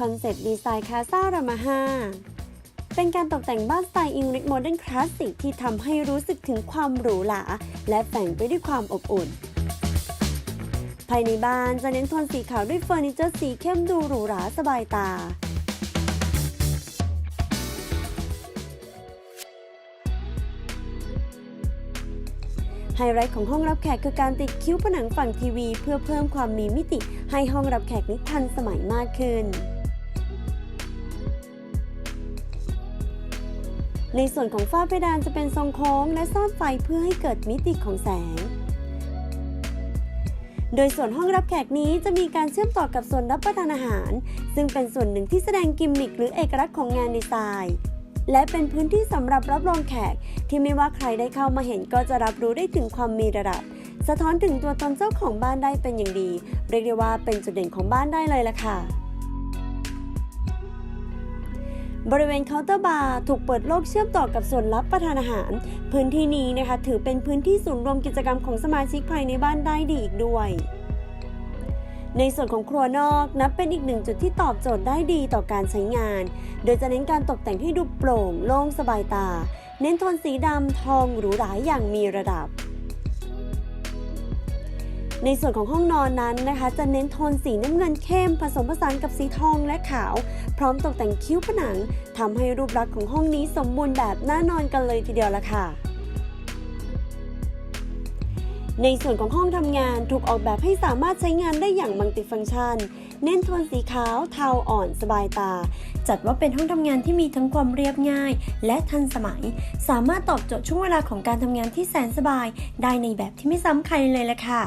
คอนเซปต์ดีไซน์คาซารามาฮาเป็นการตกแต่งบ้านสไตล์อิงลิชโมเดิร์นคลาสสิกที่ทำให้รู้สึกถึงความหรูหราและแฝงไปด้วยความอบอุ่น ภายในบ้านจะเน้นโทนสีขาวด้วยเฟอร์นิเจอร์สีเข้มดูหรูหราสบายตาไฮไลท์ของห้องรับแขกคือการติดคิ้วผนังฝั่งทีวี เพื่อเพิ่มความมีมิติให้ห้องรับแขกนี้ทันสมัยมากขึ้น ในส่วนของฝ้าเพดานจะเป็นทรงโค้งและซ่อนไฟเพื่อให้เกิดมิติของแสง โดยส่วนห้องรับแขกนี้จะมีการเชื่อมต่อกับส่วนรับประทานอาหาร ซึ่งเป็นส่วนหนึ่งที่แสดงกิมมิคหรือเอกลักษณ์ของงานดีไซน์และเป็นพื้นที่สำหรับรับรองแขก ที่ไม่ว่าใครได้เข้ามาเห็นก็จะรับรู้ได้ถึงความมีระดับ สะท้อนถึงตัวตนเจ้าของบ้านได้เป็นอย่างดี เรียกได้ว่าเป็นจุดเด่นของบ้านได้เลยล่ะค่ะ บริเวณเคาน์เตอร์บาร์ถูกเปิดโลกเชื่อมต่อกับส่วนรับประทานอาหาร พื้นที่นี้นะคะถือเป็นพื้นที่ศูนย์รวมกิจกรรมของสมาชิกภายในบ้านได้ดีอีกด้วย ในส่วนของครัวนอกนับเป็นอีกหนึ่งจุดที่ตอบโจทย์ได้ดีต่อการใช้งาน โดยจะเน้นการตกแต่งที่ดูโปร่งโล่งสบายตา เน้นโทนสีดำทองหรูหราอย่างมีระดับ ในส่วนของห้องนอนนั้นนะคะ จะเน้นโทนสีน้ำเงินเข้ม ผสมผสานกับสีทองและขาว พร้อมตกแต่งคิ้วผนังทำให้รูปลักษณ์ของห้องนี้สมบูรณ์แบบน่านอนกันเลยทีเดียวละค่ะในส่วนของห้องทำงานถูกออกแบบให้สามารถใช้งานได้อย่างมัลติฟังก์ชัน เน้นโทนสีขาวเทาอ่อนสบายตา จัดว่าเป็นห้องทำงานที่มีทั้งความเรียบง่าย และทันสมัย สามารถตอบโจทย์ช่วงเวลาของการทำงานที่แสนสบาย ได้ในแบบที่ไม่ซ้ำใครเลยละค่ะ